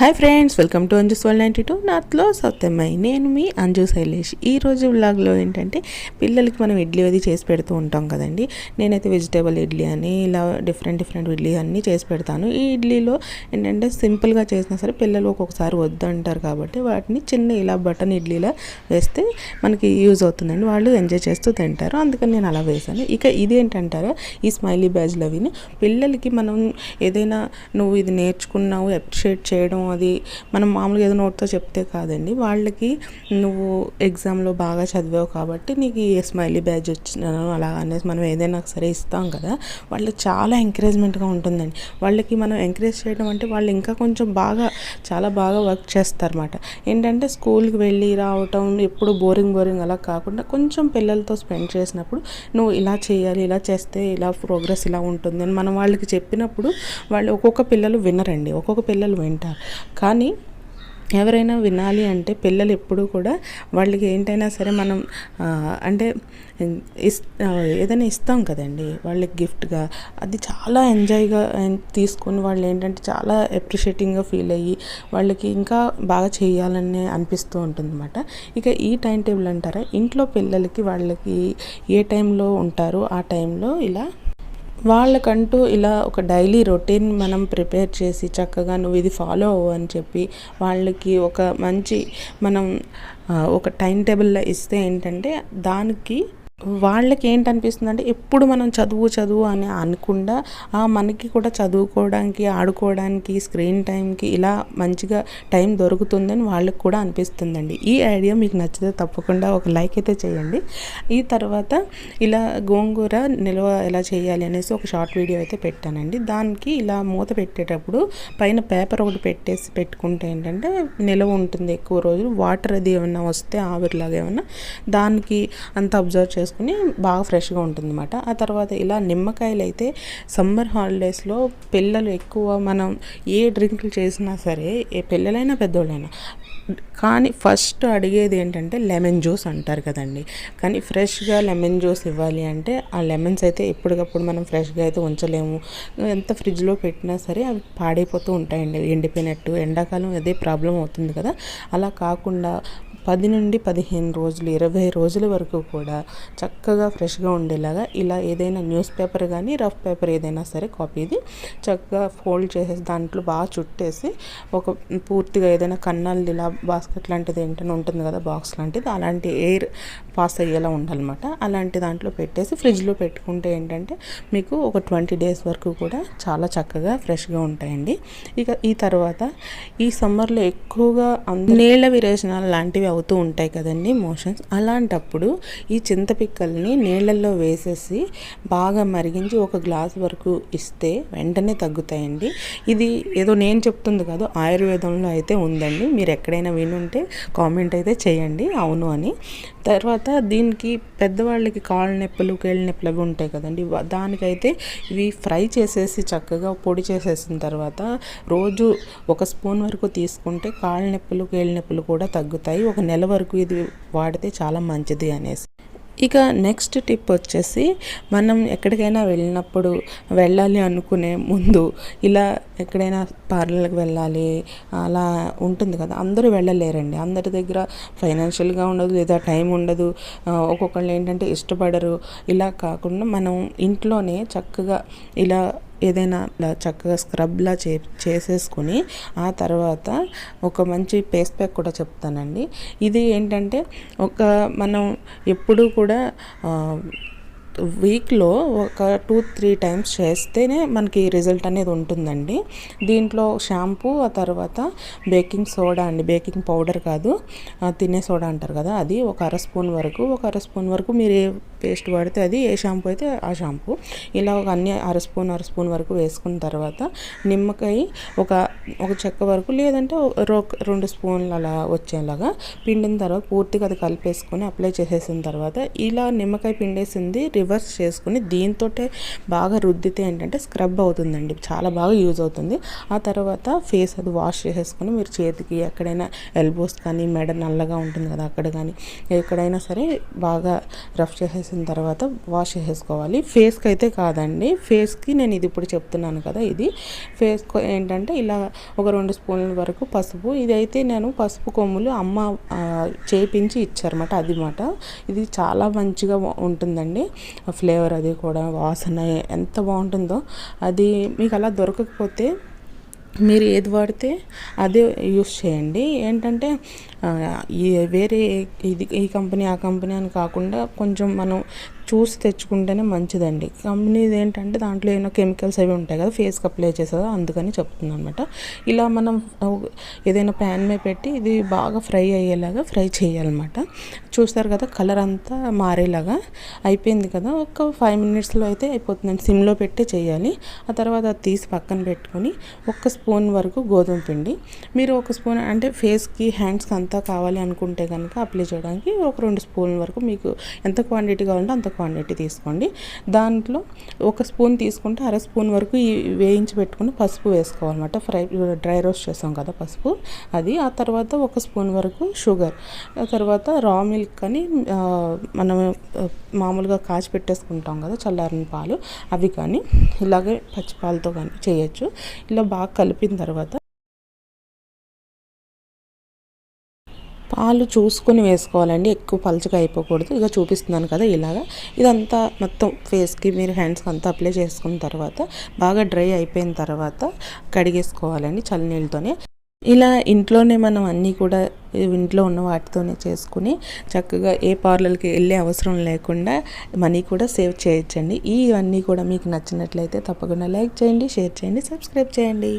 Hi friends welcome to Anju twelve ninety two నాట్లో సత్యమ్మాయి నేను మీ అంజు శైలేష్. ఈ రోజు వ్లాగ్లో ఏంటంటే పిల్లలకి మనం ఇడ్లీ అది చేసి పెడుతూ ఉంటాం కదండి. నేనైతే వెజిటేబుల్ ఇడ్లీ అని ఇలా డిఫరెంట్ డిఫరెంట్ ఇడ్లీ అన్నీ చేసి పెడతాను. ఈ ఇడ్లీలో ఏంటంటే సింపుల్గా చేసినా సరే పిల్లలు ఒక్కొక్కసారి వద్దంటారు కాబట్టి వాటిని చిన్న ఇలా బటన్ ఇడ్లీలా వేస్తే మనకి యూజ్ అవుతుందండి. వాళ్ళు ఎంజాయ్ చేస్తూ తింటారు. అందుకని నేను అలా వేశాను. ఇక ఇది ఏంటంటారా ఈ స్మైలీ బ్యాజ్లు అవిని పిల్లలకి మనం ఏదైనా నువ్వు ఇది నేర్చుకున్నావు అప్రిషియేట్ చేయడం అది మనం మామూలుగా ఏదో నోట్తో చెప్తే కాదండి. వాళ్ళకి నువ్వు ఎగ్జామ్లో బాగా చదివావు కాబట్టి నీకు ఈ స్మైలీ బ్యాజ్ వచ్చినాను అలా అనేసి మనం ఏదైనా సరే ఇస్తాం కదా. వాళ్ళకి చాలా ఎంకరేజ్మెంట్గా ఉంటుందండి. వాళ్ళకి మనం ఎంకరేజ్ చేయడం అంటే వాళ్ళు ఇంకా కొంచెం బాగా చాలా బాగా వర్క్ చేస్తారన్నమాట. ఏంటంటే స్కూల్కి వెళ్ళి రావటం ఎప్పుడు బోరింగ్ బోరింగ్ అలా కాకుండా కొంచెం పిల్లలతో స్పెండ్ చేసినప్పుడు నువ్వు ఇలా చేయాలి ఇలా చేస్తే ఇలా ప్రోగ్రెస్ ఇలా ఉంటుంది అని మనం వాళ్ళకి చెప్పినప్పుడు వాళ్ళు ఒక్కొక్క పిల్లలు వినరండి. ఒక్కొక్క పిల్లలు వింటారు. కానీ ఎవరైనా వినాలి అంటే పిల్లలు ఎప్పుడూ కూడా వాళ్ళకి ఏంటైనా సరే మనం అంటే ఇస్ ఏదైనా ఇస్తాం కదండి వాళ్ళకి గిఫ్ట్గా. అది చాలా ఎంజాయ్గా తీసుకొని వాళ్ళు ఏంటంటే చాలా అప్రిషియేటింగ్గా ఫీల్ అయ్యి వాళ్ళకి ఇంకా బాగా చేయాలని అనిపిస్తూ ఉంటుందన్నమాట. ఇక ఈ టైం టేబుల్ అంటారా? ఇంట్లో పిల్లలకి వాళ్ళకి ఏ టైంలో ఉంటారో ఆ టైంలో ఇలా వాళ్ళకంటూ ఇలా ఒక డైలీ రొటీన్ మనం ప్రిపేర్ చేసి చక్కగా నువ్వు ఇది ఫాలో అవ్వు అని చెప్పి వాళ్ళకి ఒక మంచి మనం ఒక టైం టేబుల్లో ఇస్తే ఏంటంటే దానికి వాళ్ళకి ఏంటనిపిస్తుంది అంటే ఎప్పుడు మనం చదువు చదువు అని అనకుండా మనకి కూడా చదువుకోవడానికి ఆడుకోవడానికి స్క్రీన్ టైంకి ఇలా మంచిగా టైం దొరుకుతుందని వాళ్ళకి కూడా అనిపిస్తుందండి. ఈ ఐడియా మీకు నచ్చితే తప్పకుండా ఒక లైక్ అయితే చేయండి. ఈ తర్వాత ఇలా గోంగూర నిల్వ ఎలా చేయాలి అనేసి ఒక షార్ట్ వీడియో అయితే పెట్టానండి. దానికి ఇలా మూత పెట్టేటప్పుడు పైన పేపర్ ఒకటి పెట్టేసి పెట్టుకుంటే ఏంటంటే నిల్వ ఉంటుంది ఎక్కువ రోజులు వాటర్ అది ఏమన్నా వస్తే ఆవిరిలాగా ఏమన్నా దానికి అంత అబ్జర్వ్ చేసుకుని బాగా ఫ్రెష్గా ఉంటుందన్నమాట. ఆ తర్వాత ఇలా నిమ్మకాయలు అయితే సమ్మర్ హాలిడేస్లో పిల్లలు ఎక్కువ మనం ఏ డ్రింకులు చేసినా సరే ఏ పిల్లలైనా పెద్దోళ్ళైనా కానీ ఫస్ట్ అడిగేది ఏంటంటే లెమన్ జ్యూస్ అంటారు కదండి. కానీ ఫ్రెష్గా లెమన్ జ్యూస్ ఇవ్వాలి అంటే ఆ లెమన్స్ అయితే ఎప్పటికప్పుడు మనం ఫ్రెష్గా అయితే ఉంచలేము. ఎంత ఫ్రిడ్జ్లో పెట్టినా సరే అవి పాడైపోతూ ఉంటాయండి. ఎండిపోయినట్టు ఎండాకాలం అదే ప్రాబ్లం అవుతుంది కదా. అలా కాకుండా పది నుండి పదిహేను రోజులు ఇరవై రోజుల వరకు కూడా చక్కగా ఫ్రెష్గా ఉండేలాగా ఇలా ఏదైనా న్యూస్ పేపర్ కానీ రఫ్ పేపర్ ఏదైనా సరే కాపీది చక్కగా ఫోల్డ్ చేసేసి దాంట్లో బాగా చుట్టేసి ఒక పూర్తిగా ఏదైనా కన్నాలు ఇలా బాస్కెట్ లాంటిది ఏంటని ఉంటుంది కదా బాక్స్ లాంటిది అలాంటి ఎయిర్ పాస్ అయ్యేలా ఉండాలన్నమాట. అలాంటి దాంట్లో పెట్టేసి ఫ్రిడ్జ్లో పెట్టుకుంటే ఏంటంటే మీకు ఒక ట్వంటీ డేస్ వరకు కూడా చాలా చక్కగా ఫ్రెష్గా ఉంటాయండి. ఇక ఈ తర్వాత ఈ సమ్మర్లో ఎక్కువగా నీళ్ళ విరేచనాలు లాంటివి అవుతూ ఉంటాయి కదండి మోషన్స్. అలాంటప్పుడు ఈ చింతపిక్కల్ని నీళ్ళల్లో వేసేసి బాగా మరిగించి ఒక గ్లాస్ వరకు ఇస్తే వెంటనే తగ్గుతాయండి. ఇది ఏదో నేను చెప్తుంది కాదు ఆయుర్వేదంలో అయితే ఉందండి. మీరు ఎక్కడైనా వినుంటే కామెంట్ అయితే చేయండి. అవును అని. తర్వాత దీనికి పెద్దవాళ్ళకి కాళ్ళ నొప్పులు కేళ్ళ నొప్పులు అవి ఉంటాయి కదండి. దానికైతే ఇవి ఫ్రై చేసేసి చక్కగా పొడి చేసేసిన తర్వాత రోజు ఒక స్పూన్ వరకు తీసుకుంటే కాళ్ళ నొప్పులు కేళ్ళ నొప్పులు కూడా తగ్గుతాయి. ఒక నెల వరకు ఇది వాడితే చాలా మంచిది అనేసి. ఇక నెక్స్ట్ టిప్ వచ్చేసి మనం ఎక్కడికైనా వెళ్ళినప్పుడు వెళ్ళాలి అనుకునే ముందు ఇలా ఎక్కడైనా పార్లర్కి వెళ్ళాలి అలా ఉంటుంది కదా. అందరూ వెళ్ళలేరండి. అందరి దగ్గర ఫైనాన్షియల్గా ఉండదు లేదా టైం ఉండదు. ఒక్కొక్కళ్ళు ఏంటంటే ఇష్టపడరు. ఇలా కాకుండా మనం ఇంట్లోనే చక్కగా ఇలా ఏదైనా ఇలా చక్కగా స్క్రబ్లా చే చేసేసుకుని ఆ తర్వాత ఒక మంచి పేస్ట్ ప్యాక్ కూడా చెప్తానండి. ఇది ఏంటంటే ఒక మనం ఎప్పుడూ కూడా వీక్లో ఒక టూ త్రీ టైమ్స్ చేస్తేనే మనకి రిజల్ట్ అనేది ఉంటుందండి. దీంట్లో షాంపూ ఆ తర్వాత బేకింగ్ సోడా అండి. బేకింగ్ పౌడర్ కాదు తినే సోడా అంటారు కదా అది ఒక అర స్పూన్ వరకు ఒక అర స్పూన్ వరకు మీరు ఏ పేస్ట్ పడితే అది ఏ షాంపూ అయితే ఆ షాంపూ. ఇలా ఒక అన్ని అర స్పూన్ అర స్పూన్ వరకు వేసుకున్న తర్వాత నిమ్మకాయ ఒక ఒక చెక్క వరకు లేదంటే రెండు స్పూన్లు అలా వచ్చేలాగా పిండిన తర్వాత పూర్తిగా అది కలిపేసుకొని అప్లై చేసేసిన తర్వాత ఇలా నిమ్మకాయ పిండేసింది రివర్స్ చేసుకుని దీంతో బాగా రుద్దితే ఏంటంటే స్క్రబ్ అవుతుందండి. చాలా బాగా యూజ్ అవుతుంది. ఆ తర్వాత ఫేస్ అది వాష్ చేసేసుకొని మీరు చేతికి ఎక్కడైనా ఎల్బోస్ కానీ మెడ నల్లగా ఉంటుంది కదా అక్కడ కానీ ఎక్కడైనా సరే బాగా రఫ్ చేసేసి చేసిన తర్వాత వాష్ చేసుకోవాలి ఫేస్కి అయితే కాదండి. ఫేస్కి నేను ఇది ఇప్పుడు చెప్తున్నాను కదా ఇది. ఫేస్ ఏంటంటే ఇలా ఒక రెండు స్పూన్ల వరకు పసుపు. ఇది అయితే నేను పసుపు కొమ్ములు అమ్మ చేపించి ఇచ్చారన్నమాట అది మాట ఇది చాలా మంచిగా ఉంటుందండి. ఫ్లేవర్ అది కూడా వాసన ఎంత బాగుంటుందో. అది మీకు అలా దొరకకపోతే మీరు ఏది వాడితే అదే యూస్ చేయండి. ఏంటంటే ఈ వేరే ఇది ఈ కంపెనీ ఆ కంపెనీ అని కాకుండా కొంచెం మనం చూసి తెచ్చుకుంటేనే మంచిదండి. కంపెనీది ఏంటంటే దాంట్లో ఏమైనా కెమికల్స్ అవి ఉంటాయి కదా ఫేస్కి అప్లై చేసేది అందుకని చెప్తుంది అనమాట ఇలా మనం ఏదైనా ప్యాన్ మీద పెట్టి ఇది బాగా ఫ్రై అయ్యేలాగా ఫ్రై చేయాలన్నమాట. చూస్తారు కదా కలర్ అంతా మారేలాగా అయిపోయింది కదా ఒక ఫైవ్ మినిట్స్లో అయితే అయిపోతుందండి. సిమ్లో పెట్టి చేయాలి. ఆ తర్వాత అది తీసి పక్కన పెట్టుకొని ఒక స్పూన్ వరకు గోధుమ పిండి. మీరు ఒక స్పూన్ అంటే ఫేస్కి హ్యాండ్స్కి అంతా కావాలి అనుకుంటే కనుక అప్లై చేయడానికి ఒక రెండు స్పూన్ల వరకు మీకు ఎంత క్వాంటిటీ కావాలంటే అంత క్వాంటిటీ తీసుకోండి. దాంట్లో ఒక స్పూన్ తీసుకుంటే అర స్పూన్ వరకు ఈ వేయించి పెట్టుకుని పసుపు వేసుకోవాలన్నమాట. ఫ్రై డ్రై రోస్ట్ చేసాం కదా పసుపు. అది ఆ తర్వాత ఒక స్పూన్ వరకు షుగర్. ఆ తర్వాత రా మిల్క్ అని మనం మామూలుగా కాచి పెట్టేసుకుంటాం కదా చల్లారిన పాలు. అవి కానీ ఇలాగే పచ్చి పాలతో కానీ చేయొచ్చు. ఇలా బాగా కలిపిన తర్వాత వాళ్ళు చూసుకొని వేసుకోవాలండి. ఎక్కువ పలుచగా అయిపోకూడదు. ఇక చూపిస్తున్నాను కదా ఇలాగా. ఇదంతా మొత్తం ఫేస్కి మీరు హ్యాండ్స్కి అంతా అప్లై చేసుకున్న తర్వాత బాగా డ్రై అయిపోయిన తర్వాత కడిగేసుకోవాలండి చల్లనీళ్ళతోనే ఇలా ఇంట్లోనే మనం అన్నీ కూడా ఇంట్లో ఉన్న వాటితోనే చేసుకుని చక్కగా ఏ పార్లర్కి వెళ్ళే అవసరం లేకుండా మనీ కూడా సేవ్ చేయొచ్చండి. ఇవన్నీ కూడా మీకు నచ్చినట్లయితే తప్పకుండా లైక్ చేయండి షేర్ చేయండి సబ్స్క్రైబ్ చేయండి.